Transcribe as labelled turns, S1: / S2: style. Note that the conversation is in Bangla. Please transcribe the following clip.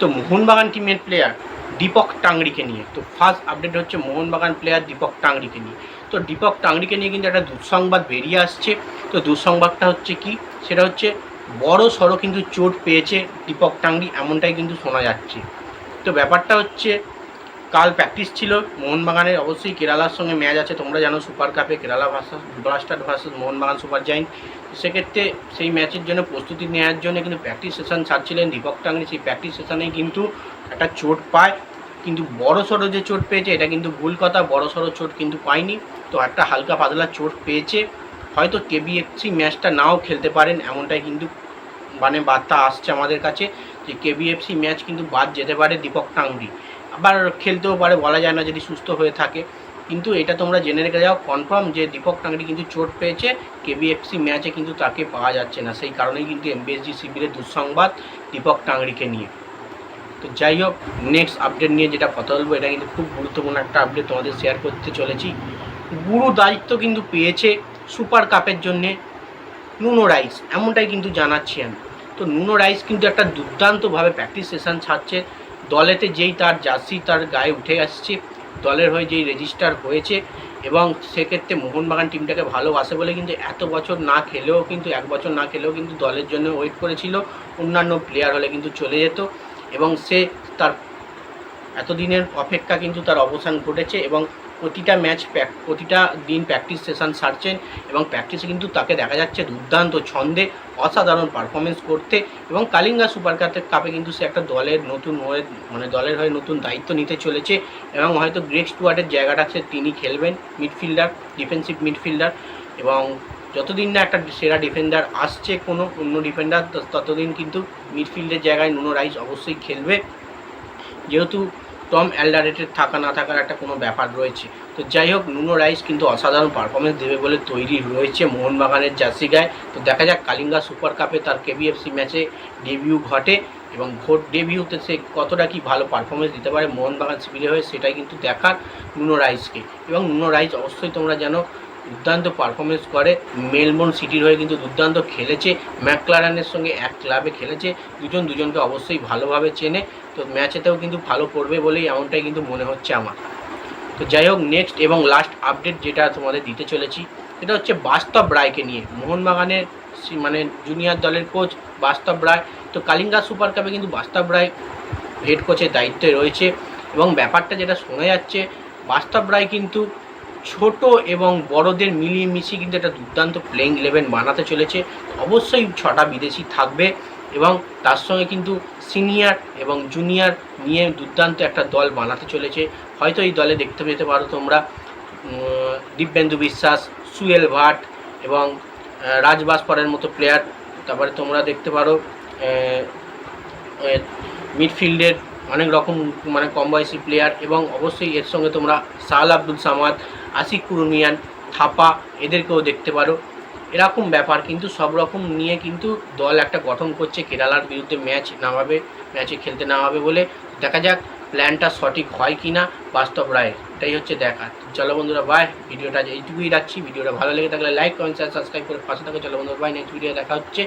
S1: তো মোহনবাগান টিমের প্লেয়ার দীপক টাংরিকে নিয়ে। তো ফার্স্ট আপডেট হচ্ছে মোহনবাগান প্লেয়ার দীপক টাংরিকে নিয়ে। তো দীপক টাংরিকে নিয়ে কিন্তু একটা দুঃসংবাদ বেরিয়ে আসছে। তো দুঃসংবাদটা হচ্ছে কি? সেটা হচ্ছে বড় সড়ো কিন্তু চোট পেয়েছে দীপক টাংরি এমনটাই কিন্তু শোনা যাচ্ছে। তো ব্যাপারটা হচ্ছে কাল প্র্যাকটিস ছিল, মোহনবাগানের অবশ্যই কেরালার সঙ্গে ম্যাচ আছে, তোমরা জানো সুপার কাপে Kerala versus blaster versus Mohun Bagan super giant সেক্ষেত্রে সেই ম্যাচের জন্য প্রস্তুতি নেওয়ার জন্য কিন্তু প্র্যাকটিস সেশন ছাড়ছিলেন দীপক টাংরি। সেই প্র্যাকটিস সেশনেই কিন্তু একটা চোট পায়, কিন্তু বড় সড়ো যে চোট পেয়েছে, এটা কিন্তু ভুল কথা, বড় সড়ো চোট কিন্তু পায়নি। তো একটা হালকা পাতলা চোট পেয়েছে। হয়তো কেবিএফসি ম্যাচটা নাও খেলতে পারেন, এমনটাই কিন্তু মানে বার্তা আসছে আমাদের কাছে যে কেবিএফসি ম্যাচ কিন্তু বাদ যেতে পারে দীপক টাংরি। আবার খেলতেও পারে, বলা যায় না যদি সুস্থ হয়ে থাকে। কিন্তু এটা তোমরা জেনে রেখে যাও কনফার্ম যে দীপক টাংরি কিন্তু চোট পেয়েছে কেবিএফসি ম্যাচে কিন্তু তাকে পাওয়া যাচ্ছে না। সেই কারণেই কিন্তু এমবিএসজি শিবিরের দুঃসংবাদ দীপক টাংরিকে নিয়ে। তো যাই হোক নেক্সট আপডেট নিয়ে যেটা কথা বলব, এটা কিন্তু খুব গুরুত্বপূর্ণ একটা আপডেট তোমাদের শেয়ার করতে চলেছি। গুরু দায়িত্ব কিন্তু পেয়েছে সুপার কাপের জন্যে নুনো রাইস এমনটাই কিন্তু জানাচ্ছি আমি। তো নুনো রাইস কিন্তু একটা দুর্দান্তভাবে প্র্যাকটিস সেশন ছাড়ছে। দলেতে যেই তার জার্সি তার গায়ে উঠে আসছে, দলের হয়ে যেই রেজিস্টার হয়েছে এবং সেক্ষেত্রে মোহনবাগান টিমটাকে ভালোবাসে বলে কিন্তু এত বছর না খেলেও কিন্তু, এক বছর না খেলেও কিন্তু দলের জন্য ওয়েট করেছিল। অন্যান্য প্লেয়ার হলে কিন্তু চলে যেত এবং সে তার এতদিনের অপেক্ষা কিন্তু তার অবসান ঘটেছে এবং প্রতিটা ম্যাচ প্রতিটা দিন প্র্যাকটিস সেশন সারছেন এবং প্র্যাকটিসে কিন্তু তাকে দেখা যাচ্ছে দুর্দান্ত ছন্দে অসাধারণ পারফরমেন্স করতে এবং কালিঙ্গা সুপার কাপে কাপে কিন্তু সে একটা দলের নতুন হয়ে মানে দলের হয়ে নতুন দায়িত্ব নিতে চলেছে এবং হয়তো গ্রেক স্টুয়ার্টের জায়গাটা সে তিনি খেলবেন মিডফিল্ডার ডিফেন্সিভ মিডফিল্ডার এবং যতদিন না একটা সেরা ডিফেন্ডার আসছে কোনো অন্য ডিফেন্ডার ততদিন কিন্তু মিডফিল্ডের জায়গায় নুনো রাইস অবশ্যই খেলবে। যেহেতু টম অ্যালডারেটের থাকা না থাকার একটা কোনো ব্যাপার রয়েছে। তো যাই হোক নুনো রাইস কিন্তু অসাধারণ পারফরমেন্স দেবে বলে তৈরি রয়েছে মোহনবাগানের জার্সি গায়ে। তো দেখা যাক, কালিঙ্গা সুপার কাপে তার কেবিএফসি ম্যাচে ডেবিউ ঘটে এবং ভোট ডেবিউতে সে কতটা কি ভালো পারফরমেন্স দিতে পারে মোহনবাগান শিবিরে হয়ে, সেটাই কিন্তু দেখার নুনো রাইসকে এবং নুনো রাইস অবশ্যই তোমরা জানো দুর্দান্ত পারফরমেন্স করে। মেলবোর্ন সিটির হয়ে কিন্তু দুর্দান্ত খেলেছে। ম্যাকলারানের সঙ্গে এক ক্লাবে খেলেছে। দুজন দুজনকে অবশ্যই ভালোভাবে চেনে। তো ম্যাচেতেও কিন্তু ভালো করবে বলেই এমনটাই কিন্তু মনে হচ্ছে আমার। তো যাই হোক নেক্সট এবং লাস্ট আপডেট যেটা তোমাদের দিতে চলেছি, সেটা হচ্ছে বাস্তব রায়কে নিয়ে। মোহনবাগানের মানে জুনিয়র দলের কোচ বাস্তব রায়। তো কালিঙ্গা সুপার কাপে কিন্তু বাস্তব রায় হেড কোচের দায়িত্বে রয়েছে। এবং ব্যাপারটা যেটা শোনা যাচ্ছে, বাস্তব রায় কিন্তু ছোট এবং বড়দের মিলিয়ে মিশিয়ে কিন্তু একটা দুর্দান্ত প্লেইং ইলেভেন বানাতে চলেছে। অবশ্যই ছটা বিদেশি থাকবে এবং তার সঙ্গে কিন্তু সিনিয়র এবং জুনিয়র নিয়ে দুর্দান্ত একটা দল বানাতে চলেছে। হয়তো এই দলে দেখতে পেতে পারো তোমরা দিব্যেন্দু বিশ্বাস সুয়েল ভাট এবং আহ, রাজ মতো প্লেয়ার তারপরে তোমরা দেখতে পারো মিডফিল্ডের অনেক রকম মানে কম বয়সী প্লেয়ার এবং অবশ্যই এর সঙ্গে তোমরা সাহাল আব্দুল সামাদ আশিক কুরুমিয়ান থাপা, এদেরকেও দেখতে পারো। এরকম ব্যাপার কিন্তু সব রকম নিয়ে কিন্তু দল একটা গঠন করছে। কেরালার বিরুদ্ধে ম্যাচ নামাবে, ম্যাচে খেলতে নামাবে বলে দেখা যাক প্ল্যানটা সঠিক হয় কি না বাস্তব রায়ের এটাই হচ্ছে দেখার। চলো বন্ধুরা বাই ভিডিওটা এইটুকুই রাখছি। ভিডিওটা ভালো লেগে থাকলে লাইক কমেন্ট সাবস্ক্রাইব করে পাশে থাকো। চলো বন্ধুরা বাই নেক্সট ভিডিও দেখা হচ্ছে।